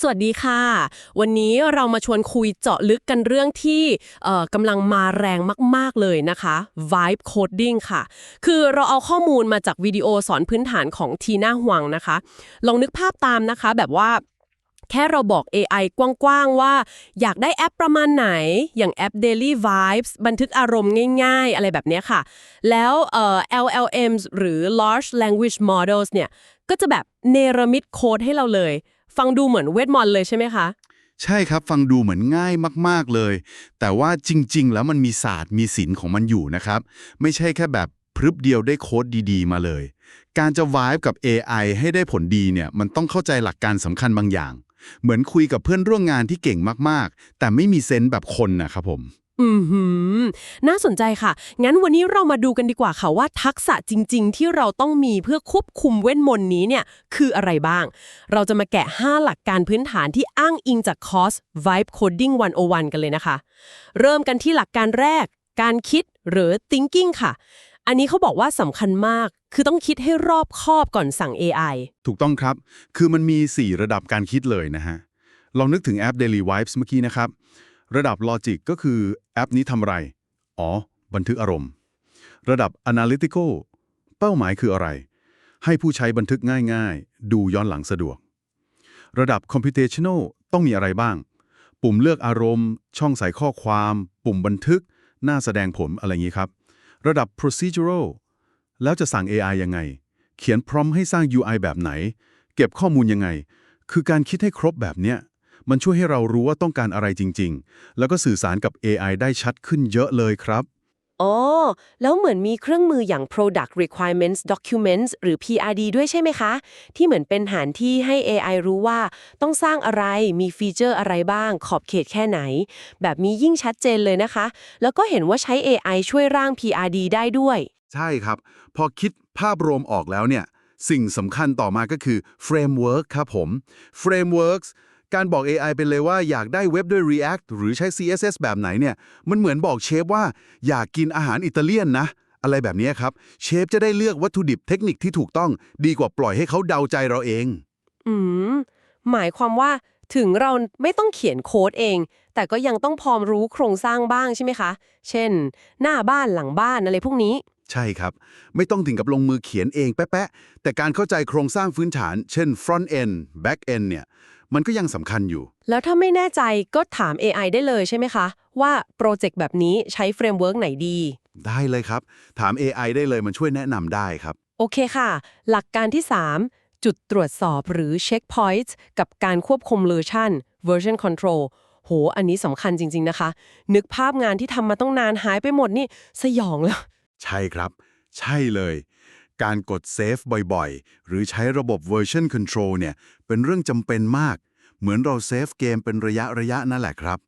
สวัสดีค่ะ วันนี้เรามาชวนคุยเจาะลึกกันเรื่องที่เอ่อกำลังมาแรงมาก ๆ เลยนะคะ vibe coding ค่ะ คือเราเอาข้อมูลมาจากวิดีโอสอนพื้นฐานของทีน่าหวังนะคะ ลองนึกภาพตามนะคะแบบว่าแค่เราบอก AI กว้างๆ ว่า อยากได้แอปประมาณไหน อย่างแอป Daily Vibes บันทึกอารมณ์ง่ายๆ อะไรแบบนี้ค่ะ แล้วเอ่อ LLMs หรือ Large Language Models เนี่ย ก็จะแบบเนรมิตโค้ดให้เราเลย ฟังดูเหมือนเวทมนต์เลยใช่ไหมคะ ใช่ครับฟังดูเหมือนง่ายมาก ๆเลย แต่ว่าจริง ๆ แล้วมันมีศาสตร์มีศิลป์ของมันอยู่นะครับ ไม่ใช่แค่แบบพรึบเดียวได้โค้ดดีๆ มาเลย การจะ vibe กับ AI ให้ได้ผลดีเนี่ยมันต้องเข้าใจหลักการสำคัญบางอย่าง เหมือนคุยกับเพื่อนร่วมงานที่เก่งมากๆ แต่ไม่มีเซนส์แบบคนนะครับผม อือหือน่าสนใจค่ะ งั้นวันนี้เรามาดูกันดีกว่าค่ะว่าทักษะจริง ๆ ที่เราต้องมีเพื่อควบคุมเวทมนต์นี้เนี่ยคืออะไรบ้าง เราจะมาแกะ 5 หลักการพื้นฐานที่อ้างอิงจากคอร์ส Vibe Coding 101 กันเลยนะคะ เริ่มกันที่หลักการแรก การคิดหรือ thinking ค่ะ อันนี้เขาบอกว่าสำคัญมาก คือต้องคิดให้รอบคอบก่อนสั่ง AI ถูกต้องครับ คือมันมี 4 ระดับการคิดเลยนะฮะ ลองนึกถึงแอป Daily Vibes เมื่อกี้นะครับ ระดับ Logic ก็คือแอปนี้ทำอะไร อ๋อ บันทึกอารมณ์ ระดับ Analytical เป้าหมายคืออะไร ให้ผู้ใช้บันทึกง่ายๆ ดูย้อนหลังสะดวก ระดับ Computational ต้องมีอะไรบ้าง ปุ่มเลือกอารมณ์ ช่องใส่ข้อความ ปุ่มบันทึก หน้าแสดงผลอะไรอย่างนี้ครับ ระดับ Procedural แล้วจะสั่ง AI ยังไง เขียนพร้อมให้สร้าง UI แบบไหน เก็บข้อมูลยังไง คือการคิดให้ครบแบบเนี้ย มันช่วยให้เรารู้ว่าต้องการอะไรจริง ๆ แล้วก็สื่อสารกับ AI ได้ชัดขึ้นเยอะเลยครับ อ๋อ แล้วเหมือนมีเครื่องมืออย่าง Product Requirements Documents หรือ PRD ด้วยใช่ไหมคะ ที่เหมือนเป็นฐานที่ให้ AI รู้ว่าต้องสร้างอะไร มีฟีเจอร์อะไรบ้าง ขอบเขตแค่ไหน แบบนี้ยิ่งชัดเจนเลยนะคะ แล้วก็เห็นว่าใช้ AI ช่วยร่าง PRD ได้ด้วย ใช่ครับ พอคิดภาพรวมออกแล้วเนี่ย สิ่งสำคัญต่อมาก็คือ Framework ครับผม Frameworks การบอก AI เป็นเลยว่าอยากได้เว็บด้วย React หรือใช้ CSS แบบไหนเนี่ย มันเหมือนบอกเชฟว่าอยากกินอาหารอิตาเลียนนะ อะไรแบบนี้ครับ เชฟจะได้เลือกวัตถุดิบเทคนิคที่ถูกต้อง ดีกว่าปล่อยให้เขาเดาใจเราเอง อืม หมายความว่าถึงเราไม่ต้องเขียนโค้ดเอง แต่ก็ยังต้องพอรู้โครงสร้างบ้างใช่ไหมคะ เช่น หน้าบ้านหลังบ้านอะไรพวกนี้ ใช่ครับ ไม่ต้องถึงกับลงมือเขียนเองแป๊ะๆแต่การเข้าใจโครงสร้างพื้นฐาน เช่น front end back end เนี่ย มันก็ยังสำคัญอยู่ แล้วถ้าไม่แน่ใจก็ถาม AI ได้เลยใช่ไหมคะ ว่าโปรเจกต์แบบนี้ใช้เฟรมเวิร์กไหนดี ได้เลยครับ ถาม AI ได้เลยมันช่วยแนะนำได้ครับ โอเคค่ะ หลักการที่ 3 จุดตรวจสอบหรือ checkpoints กับการควบคุม version version control โห อันนี้สำคัญจริง ๆนะคะ นึกภาพงานที่ทำมาต้องนานหายไปหมดนี่สยองแล้ว ใช่ครับ ใช่เลย การกด Save บ่อยๆ หรือใช้ระบบ Version Control เนี่ย เป็นเรื่องจำเป็นมาก เหมือนเราเซฟเกมเป็นระยะระยะนั่นแหละครับ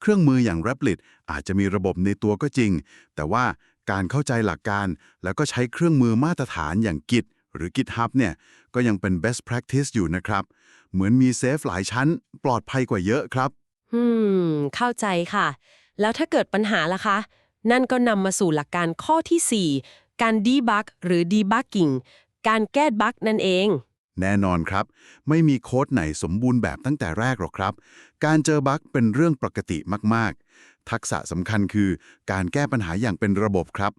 เครื่องมืออย่าง Replit อาจจะมีระบบในตัวก็จริง แต่ว่าการเข้าใจหลักการ แล้วก็ใช้เครื่องมือมาตรฐานอย่าง Git หรือ GitHub เนี่ย ก็ยังเป็น best practice อยู่นะครับ เหมือนมีเซฟหลายชั้น ปลอดภัยกว่าเยอะครับอืม เข้าใจค่ะ แล้วถ้าเกิดปัญหาล่ะคะ นั่นก็นำมาสู่หลักการข้อทีสี่4 การ debug หรือ debugging การแก้บั๊กนั่นเอง แน่นอนครับ ไม่มีโค้ดไหนสมบูรณ์แบบตั้งแต่แรกหรอกครับ การเจอบั๊กเป็นเรื่องปกติมาก ๆ ทักษะสำคัญคือ การแก้ปัญหาอย่างเป็นระบบครับ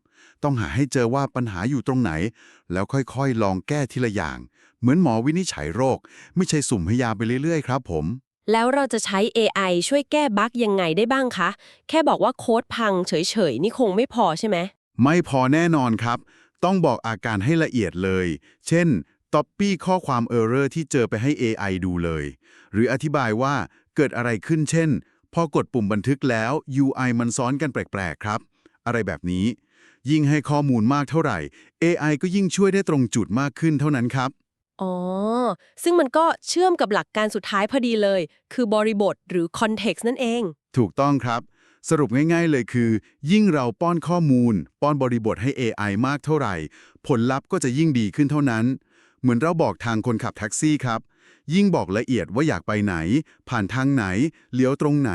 ต้องหาให้เจอว่าปัญหาอยู่ตรงไหน แล้วค่อยๆ ลองแก้ทีละอย่าง เหมือนหมอวินิจฉัยโรค ไม่ใช่สุ่มให้ยาไปเรื่อยๆ ครับผมแล้วเราจะใช้ AI ช่วยแก้บั๊กยังไงได้บ้างคะ แค่บอกว่าโค้ดพังเฉยๆ นี่คงไม่พอใช่ไหม ไม่พอแน่นอนครับ ต้องบอกอาการให้ละเอียดเลย เช่น Copy ข้อความ Error ที่เจอไปให้ AI ดูเลย หรืออธิบายว่าเกิดอะไรขึ้นเช่น พอกดปุ่มบันทึกแล้ว UI มันซ้อนกันแปลกๆครับ อะไรแบบนี้ ยิ่งให้ข้อมูลมากเท่าไหร่ AI ก็ยิ่งช่วยได้ตรงจุดมากขึ้นเท่านั้นครับ อ๋อ ซึ่งมันก็เชื่อมกับหลักการสุดท้ายพอดีเลย คือบริบทหรือ context นั่นเอง ถูกต้องครับ สรุปง่ายๆเลยคือ ยิ่งเราป้อนข้อมูล ป้อนบริบทให้ AI มากเท่าไหร่ ผลลัพธ์ก็จะยิ่งดีขึ้นเท่านั้น เหมือนเราบอกทางคนขับแท็กซี่ครับ ยิ่งบอกละเอียดว่าอยากไปไหน ผ่านทางไหน เลี้ยวตรงไหน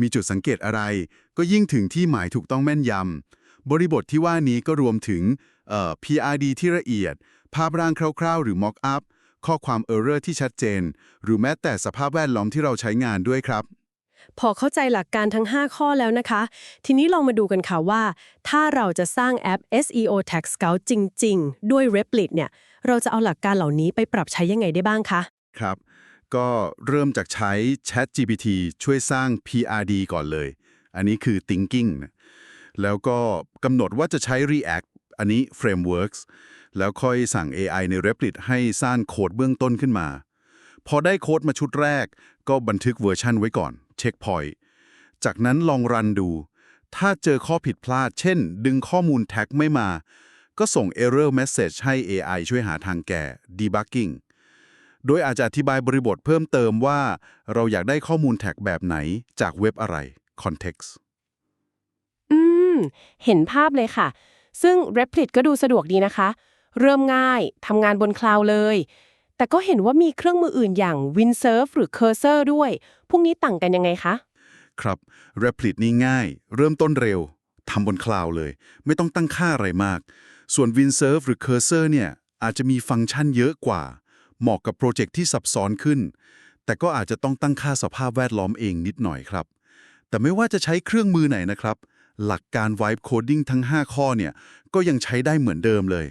มีจุดสังเกตอะไร ก็ยิ่งถึงที่หมายถูกต้องแม่นยำบริบทที่ว่านี้ก็รวมถึงเอ่อ PRD ที่ละเอียด ภาพร่างคร่าวๆ หรือ Mock up ข้อความ Error ที่ชัดเจน หรือแม้แต่สภาพแวดล้อมที่เราใช้งานด้วยครับ พอเข้าใจหลักการทั้ง 5 ข้อแล้วนะคะ ทีนี้ลองมาดูกันค่ะว่า ถ้าเราจะสร้างแอป SEO Tag Scout จริง ๆ ด้วย Replit เนี่ย เราจะเอาหลักการเหล่านี้ไปปรับใช้ยังไงได้บ้างคะ ครับ ก็เริ่มจากใช้ Chat GPT ช่วยสร้าง PRD ก่อนเลย อันนี้คือ thinking แล้วก็กำหนดว่าจะใช้ React อันนี้ frameworks แล้วค่อยสั่ง AI ใน Replit ให้สร้างโค้ดเบื้องต้นขึ้นมา พอได้โค้ดมาชุดแรก ก็บันทึกเวอร์ชันไว้ก่อน ช็คพอยต์จากนั้นลองรันดู ถ้าเจอข้อผิดพลาด เช่น ดึงข้อมูลแท็กไม่มา ก็ส่ง error message ให้ AI ช่วยหาทางแก้ debugging โดยอาจจะอธิบายบริบทเพิ่มเติมว่า เราอยากได้ข้อมูลแท็กแบบไหนจากเว็บอะไร context อืม เห็นภาพเลยค่ะ ซึ่ง Replit ก็ดูสะดวกดีนะคะ เริ่มง่ายทำงานบนคลาวด์เลย แต่ก็เห็นว่ามีเครื่องมืออื่นอย่าง Windsurf หรือ Cursor ด้วย พวกนี้ต่างกันยังไงคะ ครับ Replit นี่ง่าย เริ่มต้นเร็วทำบนคลาวด์เลย ไม่ต้องตั้งค่าอะไรมาก ส่วน Windsurf หรือ Cursor เนี่ย อาจจะมีฟังก์ชันเยอะกว่า เหมาะกับโปรเจกต์ที่ซับซ้อนขึ้น แต่ก็อาจจะต้องตั้งค่าสภาพแวดล้อมเองนิดหน่อยครับ แต่ไม่ว่าจะใช้เครื่องมือไหนนะครับ หลักการ Vibe Coding ทั้ง 5 ข้อเนี่ย ก็ยังใช้ได้เหมือนเดิมเลย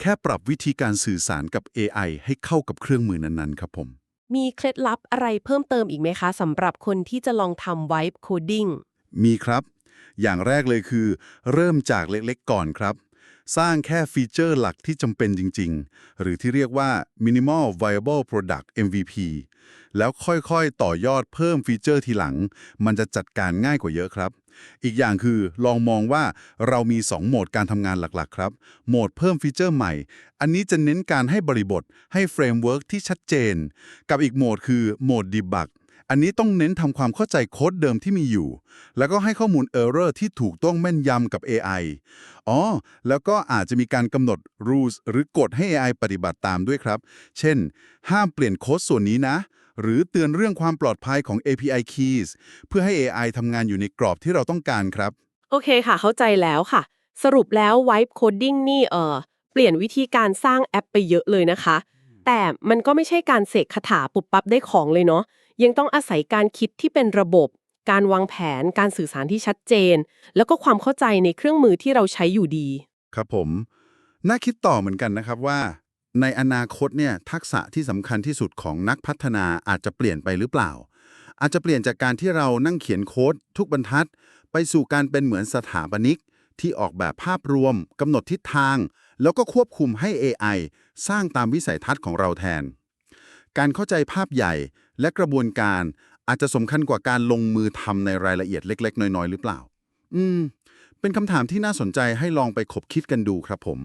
แค่ปรับวิธีการสื่อสารกับ AI ให้เข้ากับเครื่องมือนั้นๆ ครับผม มีเคล็ดลับอะไรเพิ่มเติมอีกไหมคะสำหรับคนที่จะลองทำ Vibe Coding มีครับ อย่างแรกเลยคือ เริ่มจากเล็กๆก่อนครับ สร้างแค่ฟีเจอร์หลักที่จำเป็นจริง ๆ หรือที่เรียกว่า minimal viable product MVP แล้วค่อยๆ ต่อยอดเพิ่มฟีเจอร์ทีหลัง มันจะจัดการง่ายกว่าเยอะครับ อีกอย่างคือลองมองว่าเรามี 2 โหมดการทำงานหลักๆ ครับ โหมดเพิ่มฟีเจอร์ใหม่ อันนี้จะเน้นการให้บริบทให้เฟรมเวิร์กที่ชัดเจน กับอีกโหมดคือโหมด debug อันนี้ต้องเน้นทำความเข้าใจโค้ดเดิมที่มีอยู่ แล้วก็ให้ข้อมูล Error ที่ถูกต้องแม่นยำกับ AI อ๋อ แล้วก็อาจจะมีการกำหนด rules หรือกฎให้ AI ปฏิบัติตามด้วยครับ เช่น ห้ามเปลี่ยนโค้ดส่วนนี้นะ หรือเตือนเรื่องความปลอดภัยของ API keys เพื่อให้ AI ทำงานอยู่ในกรอบที่เราต้องการครับ โอเคค่ะ เข้าใจแล้วค่ะ สรุปแล้ว Vibe Coding นี่เออเปลี่ยนวิธีการสร้างแอปไปเยอะเลยนะคะ แต่มันก็ไม่ใช่การเสกคาถาปุบปั๊บได้ของเลยเนาะยังต้องอาศัยการคิดที่เป็นระบบ การวางแผน การสื่อสารที่ชัดเจน แล้วก็ความเข้าใจในเครื่องมือที่เราใช้อยู่ดี ครับผม น่าคิดต่อเหมือนกันนะครับว่า ในอนาคตเนี่ยทักษะที่สำคัญที่สุดของนักพัฒนาอาจจะเปลี่ยนไปหรือเปล่า อาจจะเปลี่ยนจากการที่เรานั่งเขียนโค้ดทุกบรรทัด ไปสู่การเป็นเหมือนสถาปนิก ที่ออกแบบภาพรวมกำหนดทิศทาง แล้วก็ควบคุมให้ AI สร้างตามวิสัยทัศน์ของเราแทน การเข้าใจภาพใหญ่และกระบวนการอาจจะสำคัญกว่าการลงมือทำในรายละเอียดเล็ก ๆ น้อย ๆ หรือเปล่า อืม เป็นคำถามที่น่าสนใจให้ลองไปคบคิดกันดูครับผม